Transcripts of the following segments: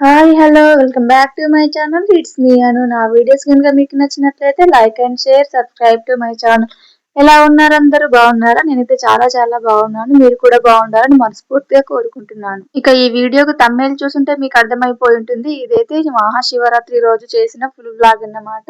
Hi hello welcome back to my channel it's me Anu నా videos కనుక మీకు నచ్చినట్లయితే like and share subscribe to my channel ఎలా ఉన్నారు అందరూ? బాగున్నారా? నేనైతే చాలా చాలా బాగున్నాను. మీరు కూడా బాగుండాలని మనస్ఫూర్తిగా కోరుకుంటున్నాను. ఇక ఈ వీడియోకు తమ్మేలు చూస్తుంటే మీకు అర్థమైపోయి ఉంటుంది. ఇదైతే మహాశివరాత్రి రోజు చేసిన ఫుల్ బ్లాగ్ అన్నమాట.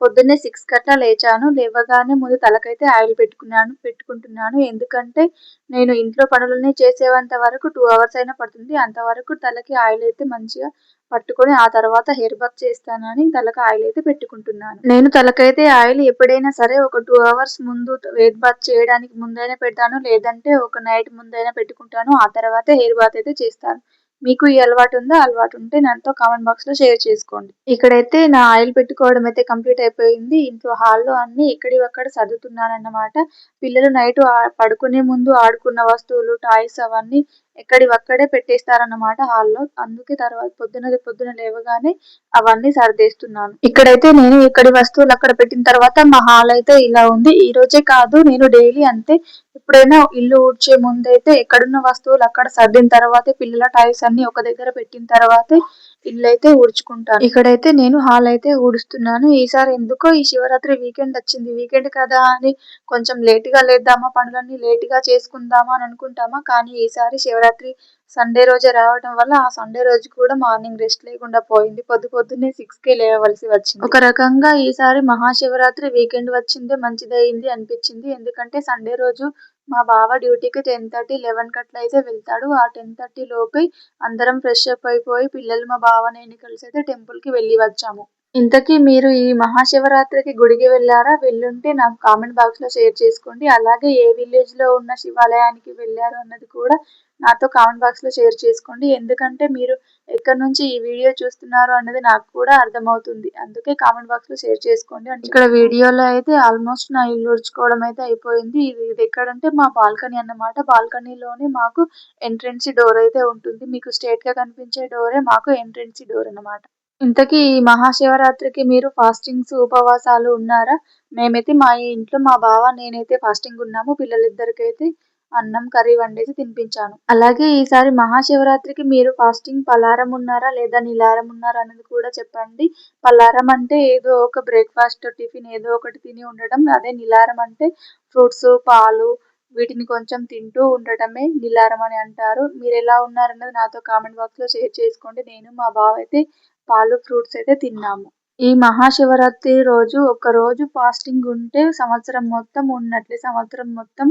పొద్దున్నే సిక్స్ కట్లా లేచాను. లేవగానే ముందు తలకైతే ఆయిల్ పెట్టుకున్నాను పెట్టుకుంటున్నాను. ఎందుకంటే నేను ఇంట్లో పనులన్నీ చేసేంత వరకు టూ అవర్స్ అయినా పడుతుంది. అంతవరకు తలకి ఆయిల్ అయితే మంచిగా పట్టుకొని ఆ తర్వాత హెయిర్ బాత్ చేస్తానని తలకు ఆయిల్ అయితే పెట్టుకుంటున్నాను. నేను తలకైతే ఆయిల్ ఎప్పుడైనా సరే ఒక టూ అవర్స్ ముందు హెయిర్ బాత్ చేయడానికి ముందైనా పెడతాను లేదంటే ఒక నైట్ ముందైనా పెట్టుకుంటాను ఆ తర్వాత హెయిర్ బాత్ అయితే చేస్తాను. మీకు ఈ అలవాటు ఉందా? అలవాటు ఉంటే నాతో కామెంట్ బాక్స్లో షేర్ చేసుకోండి. ఇక్కడైతే నా ఆయిల్ పెట్టుకోవడం అయితే కంప్లీట్ అయిపోయింది. ఇంట్లో హాల్లో అన్ని ఇక్కడి అక్కడ సర్దుతున్నాను అన్నమాట పిల్లలు నైట్ పడుకునే ముందు ఆడుకున్న వస్తువులు టాయ్స్ అవన్నీ ఎక్కడి ఒక్కడే పెట్టేస్తారన్నమాట హాల్లో. అందుకే తర్వాత పొద్దున పొద్దున లేవగానే అవన్నీ సర్దేస్తున్నాను. ఇక్కడైతే నేను ఇక్కడి వస్తువులు అక్కడ పెట్టిన తర్వాత మా హాల్ అయితే ఇలా ఉంది. ఈ రోజే కాదు నేను డైలీ అంతే. ఎప్పుడైనా ఇల్లు ఊడ్చే ముందైతే ఎక్కడున్న వస్తువులు అక్కడ సర్దిన తర్వాతే పిల్లల టైల్స్ అన్ని ఒక దగ్గర పెట్టిన తర్వాతే ఇల్లు అయితే ఊడ్చుకుంటాను. ఇక్కడైతే నేను హాల్ అయితే ఊడుస్తున్నాను. ఈసారి ఎందుకో ఈ శివరాత్రి వీకెండ్ వచ్చింది. వీకెండ్ కదా అని కొంచెం లేట్గా లేద్దామా పనులన్నీ లేట్గా చేసుకుందామా అని అనుకుంటామా? కానీ ఈసారి శివరాత్రి సండే రోజే రావడం వల్ల ఆ సండే రోజు కూడా మార్నింగ్ రెస్ట్ లేకుండా పోయింది. పొద్దు పొద్దున్నే సిక్స్ కే లేవవలసి వచ్చింది. ఒక రకంగా ఈసారి మహాశివరాత్రి వీకెండ్ వచ్చిందే మంచిదయింది అనిపించింది. ఎందుకంటే సండే రోజు మా బావ డ్యూటీకి టెన్ థర్టీ లెవెన్ కట్ల అయితే వెళ్తాడు. ఆ టెన్ థర్టీ లోపే అందరం ఫ్రెష్ అప్ అయిపోయి పిల్లలు మా బావ నేను కలిసి అయితే టెంపుల్కి వెళ్ళి వచ్చాము. ఇంతకీ మీరు ఈ మహాశివరాత్రికి గుడికి వెళ్ళారా? వెళ్ళుంటే నాకు కామెంట్ బాక్స్లో షేర్ చేసుకోండి. అలాగే ఏ విలేజ్లో ఉన్న శివాలయానికి వెళ్ళారు అన్నది కూడా నాతో కామెంట్ బాక్స్లో షేర్ చేసుకోండి. ఎందుకంటే మీరు ఎక్కడి నుంచి ఈ వీడియో చూస్తున్నారు అన్నది నాకు కూడా అర్థమవుతుంది. అందుకే కామెంట్ బాక్స్లో షేర్ చేసుకోండి అంటే ఇక్కడ వీడియోలో అయితే ఆల్మోస్ట్ నా ఇల్లు ఉడుచుకోవడం అయితే అయిపోయింది. ఇది ఇది ఎక్కడంటే మా బాల్కనీ అన్నమాట. బాల్కనీలోనే మాకు ఎంట్రెన్స్ డోర్ అయితే ఉంటుంది. మీకు స్ట్రేట్గా కనిపించే డోరే మాకు ఎంట్రెన్స్ డోర్ అన్నమాట. ఇంతకీ ఈ మహాశివరాత్రికి మీరు ఫాస్టింగ్స్ ఉపవాసాలు ఉన్నారా? మేమైతే మా ఇంట్లో మా బావ నేనైతే ఫాస్టింగ్ ఉన్నాము పిల్లలిద్దరికైతే అన్నం కర్రీ వండేసి తినిపించాను. అలాగే ఈసారి మహాశివరాత్రికి మీరు ఫాస్టింగ్ పలారం ఉన్నారా లేదా నిలారం ఉన్నారా అనేది కూడా చెప్పండి. పలారం అంటే ఏదో ఒక బ్రేక్ఫాస్ట్ టిఫిన్ ఏదో ఒకటి తిని ఉండడం అదే నిలారం అంటే ఫ్రూట్స్ పాలు వీటిని కొంచెం తింటూ ఉండటమే నిలారం అని అంటారు. మీరు ఎలా ఉన్నారన్నది నాతో కామెంట్ బాక్స్‌లో షేర్ చేసుకోండి. నేను మా బావ అయితే పాలు ఫ్రూట్స్ అయితే తిన్నాము. ఈ మహాశివరాత్రి రోజు ఒక రోజు ఫాస్టింగ్ ఉంటే సంవత్సరం మొత్తం ఉన్నట్లే సంవత్సరం మొత్తం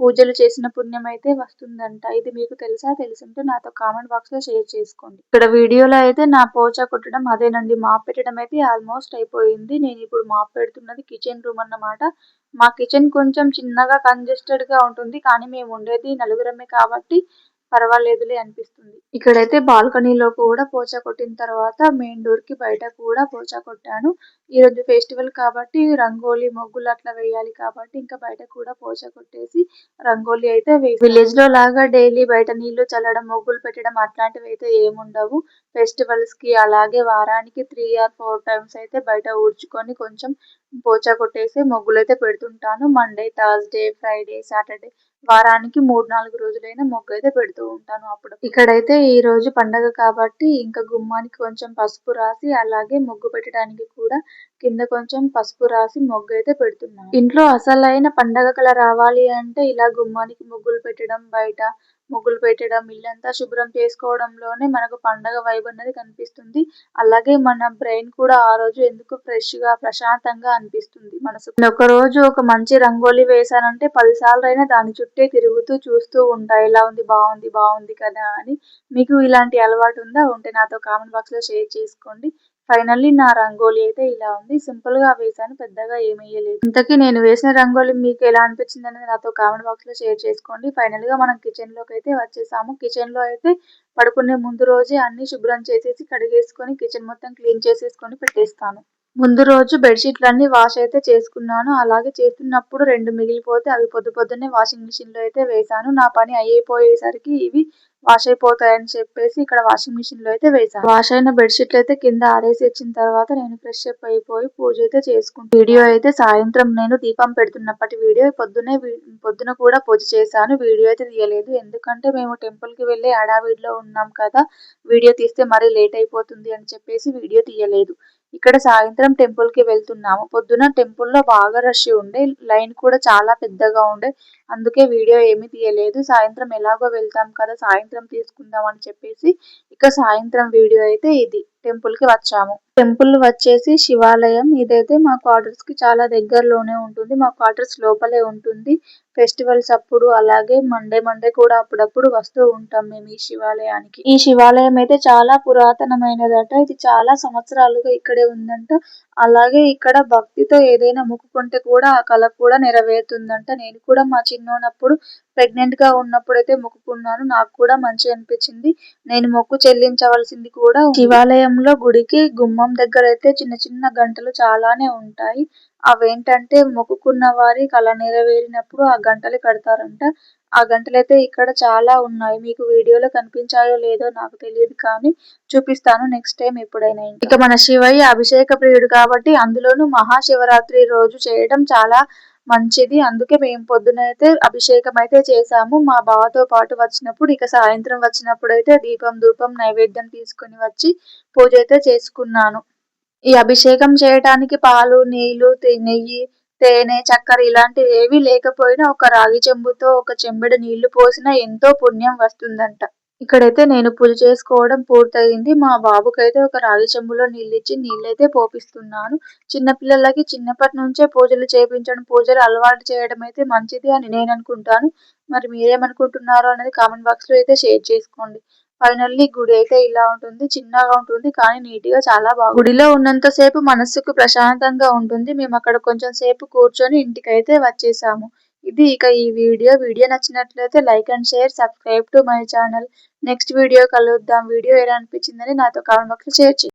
పూజలు చేసిన పుణ్యం అయితే వస్తుందంట. ఇది మీకు తెలుసా? తెలుసుంటే నాతో కామెంట్ బాక్స్లో షేర్ చేసుకోండి. ఇక్కడ వీడియోలో అయితే నా పోచా కొట్టడం అదేనండి. మాప్ పెట్టడం అయితే ఆల్మోస్ట్ అయిపోయింది. నేను ఇప్పుడు మాప్ పెడుతున్నది కిచెన్ రూమ్ అన్నమాట. మా కిచెన్ కొంచెం చిన్నగా కంజెస్టెడ్గా ఉంటుంది. కానీ మేము ఉండేది నలుగురమే కాబట్టి పర్వాలేదులే అనిపిస్తుంది. ఇక్కడైతే బాల్కనీలో కూడా పోచా కొట్టిన తర్వాత మెయిన్ డోర్కి బయట కూడా పోచా కొట్టాను. ఈ రోజు ఫెస్టివల్ కాబట్టి రంగోలీ ముగ్గులు అట్లా వేయాలి కాబట్టి ఇంకా బయట కూడా పోచా కొట్టేసి రంగోలీ అయితే విలేజ్లో లాగా డైలీ బయట నీళ్ళు చల్లడం ముగ్గులు పెట్టడం అట్లాంటివి అయితే ఏముండవు. ఫెస్టివల్స్కి అలాగే వారానికి త్రీ ఆర్ ఫోర్ టైమ్స్ అయితే బయట ఊడ్చుకొని కొంచెం పోచా కొట్టేసి ముగ్గులు అయితే పెడుతుంటాను. మండే థర్స్డే ఫ్రైడే సాటర్డే వారానికి మూడు నాలుగు రోజులైనా మొగ్గు అయితే పెడుతూ ఉంటాను అప్పుడు. ఇక్కడైతే ఈ రోజు పండగ కాబట్టి ఇంకా గుమ్మానికి కొంచెం పసుపు రాసి అలాగే ముగ్గు పెట్టడానికి కూడా కింద కొంచెం పసుపు రాసి ముగ్గు అయితే పెడుతున్నాను. ఇంట్లో అసలైన పండగ కల రావాలి అంటే ఇలా గుమ్మానికి ముగ్గులు పెట్టడం బయట ముగ్గులు పెట్టడం ఇల్లంతా శుభ్రం చేసుకోవడంలోనే మనకు పండగ వైబ్ అన్నది కనిపిస్తుంది. అలాగే మన బ్రెయిన్ కూడా ఆ రోజు ఎందుకు ఫ్రెష్గా ప్రశాంతంగా అనిపిస్తుంది మనసు ఒక రోజు ఒక మంచి రంగోలీ వేసానంటే పదిసార్లు అయినా దాని చుట్టే తిరుగుతూ చూస్తూ ఉంటా ఇలా ఉంది? బాగుంది? బాగుంది కదా అని. మీకు ఇలాంటి అలవాటు ఉందా? ఉంటే నాతో కామెంట్ బాక్స్లో షేర్ చేసుకోండి. ఫైనల్లీ నా రంగోలీ అయితే ఇలా ఉంది. సింపుల్గా వేసాను పెద్దగా ఏమి వేయలేదు. ఇంతకీ నేను వేసిన రంగోలీ మీకు ఎలా అనిపించింది అనేది నాతో కామెంట్ బాక్స్లో షేర్ చేసుకోండి. ఫైనల్గా మనం కిచెన్లోకి అయితే వచ్చేసాము. కిచెన్లో అయితే పడుకునే ముందు రోజే అన్ని శుభ్రం చేసేసి కడిగేసుకొని కిచెన్ మొత్తం క్లీన్ చేసేసుకొని పెట్టేస్తాను. ముందు రోజు బెడ్షీట్లన్నీ వాష్ అయితే చేసుకున్నాను. అలాగే చేస్తున్నప్పుడు రెండు మిగిలిపోతే అవి పొద్దు పొద్దున్నే వాషింగ్ మిషన్లో అయితే వేశాను. నా పని అయిపోయేసరికి ఇవి వాష్ అయిపోతాయని చెప్పేసి ఇక్కడ వాషింగ్ మిషన్లో అయితే వేసాను వాష్ అయిన బెడ్షీట్లు అయితే కింద ఆరేసి వచ్చిన తర్వాత నేను ఫ్రెష్ అప్ అయిపోయి పూజ అయితే చేసుకుంటాను వీడియో అయితే సాయంత్రం నేను దీపం పెడుతున్నప్పటి వీడియో పొద్దునే పొద్దున కూడా పూజ చేశాను. వీడియో అయితే తీయలేదు. ఎందుకంటే మేము టెంపుల్కి వెళ్ళి హడావిడిలో ఉన్నాం కదా వీడియో తీస్తే మరీ లేట్ అయిపోతుంది అని చెప్పేసి వీడియో తీయలేదు. ఇక్కడ సాయంత్రం టెంపుల్కి వెళ్తున్నాము. పొద్దున టెంపుల్లో బాగా రష్ ఉండే లైన్ కూడా చాలా పెద్దగా ఉండే. అందుకే వీడియో ఏమీ తీయలేదు. సాయంత్రం ఎలాగో వెళ్తాం కదా సాయంత్రం తీసుకుందాం అని చెప్పేసి ఇక సాయంత్రం వీడియో అయితే ఇది. టెంపుల్కి వచ్చాము. టెంపుల్ వచ్చేసి శివాలయం. ఇదైతే మా క్వార్టర్స్కి చాలా దగ్గరలోనే ఉంటుంది. మా క్వార్టర్స్ లోపలే ఉంటుంది. ఫెస్టివల్స్ అప్పుడు అలాగే మండే మండే కూడా అప్పుడప్పుడు వస్తూ ఉంటాం మేము ఈ శివాలయానికి. ఈ శివాలయం అయితే చాలా పురాతనమైనదట. ఇది చాలా సంవత్సరాలుగా ఇక్కడే ఉందంట. అలాగే ఇక్కడ భక్తితో ఏదైనా మొక్కుకుంటే కూడా ఆ కళ కూడా నెరవేరుతుందంట. నేను కూడా మా చిన్నోనప్పుడు ప్రెగ్నెంట్గా ఉన్నప్పుడు అయితే మొక్కుకున్నాను. నాకు కూడా మంచి అనిపించింది. నేను మొక్కు చెల్లించవలసింది కూడా శివాలయంలో గుడికి గుమ్మం దగ్గర అయితే చిన్న చిన్న గంటలు చాలానే ఉంటాయి. అవేంటంటే మొక్కుకున్న వారి కళ నెరవేరినప్పుడు ఆ గంటలు కడతారంట. ఆ గంటలు అయితే ఇక్కడ చాలా ఉన్నాయి. మీకు వీడియోలో కనిపించాయో లేదో నాకు తెలియదు కానీ చూపిస్తాను నెక్స్ట్ టైం ఎప్పుడైనా ఇక మన శివయ్య అభిషేక ప్రియుడు కాబట్టి అందులోనూ మహాశివరాత్రి రోజు చేయడం చాలా మంచిది. అందుకే మేము పొద్దునైతే అభిషేకం అయితే చేసాము మా బావతో పాటు వచ్చినప్పుడు ఇక సాయంత్రం వచ్చినప్పుడు అయితే దీపం ధూపం నైవేద్యం తీసుకుని వచ్చి పూజ అయితే చేసుకున్నాను. ఈ అభిషేకం చేయటానికి పాలు నీళ్ళు నెయ్యి తేనె చక్కెర ఇలాంటివి ఏవి లేకపోయినా ఒక రాగి చెంబుతో ఒక చెంబెడు నీళ్ళు పోసినా ఎంతో పుణ్యం వస్తుందంట. ఇక్కడైతే నేను పూజ చేసుకోవడం పూర్తయింది. మా బాబుకైతే ఒక రాగి చెంబులో నీళ్ళిచ్చి నీళ్ళైతే పోపిస్తున్నాను. చిన్నపిల్లలకి చిన్నప్పటి నుంచే పూజలు చేపించడం పూజలు అలవాటు చేయడం అయితే మంచిది అని నేను అనుకుంటాను. మరి మీరేమనుకుంటున్నారో అనేది కామెంట్ బాక్స్లో అయితే షేర్ చేసుకోండి. ఫైనల్లీ గుడి అయితే ఇలా ఉంటుంది. చిన్నగా ఉంటుంది కానీ నీట్గా చాలా బాగుంది గుడిలో ఉన్నంత సేపు మనస్సుకు ప్రశాంతంగా ఉంటుంది. మేము అక్కడ కొంచెం సేపు కూర్చొని ఇంటికైతే వచ్చేసాము. ఇది ఇక ఈ వీడియో. వీడియో నచ్చినట్లయితే like and share subscribe to my channel. Next video కలుద్దాం. వీడియో ఎలా అనిపించిందని నాతో కామెంట్ బాక్స్లో షేర్ చేయండి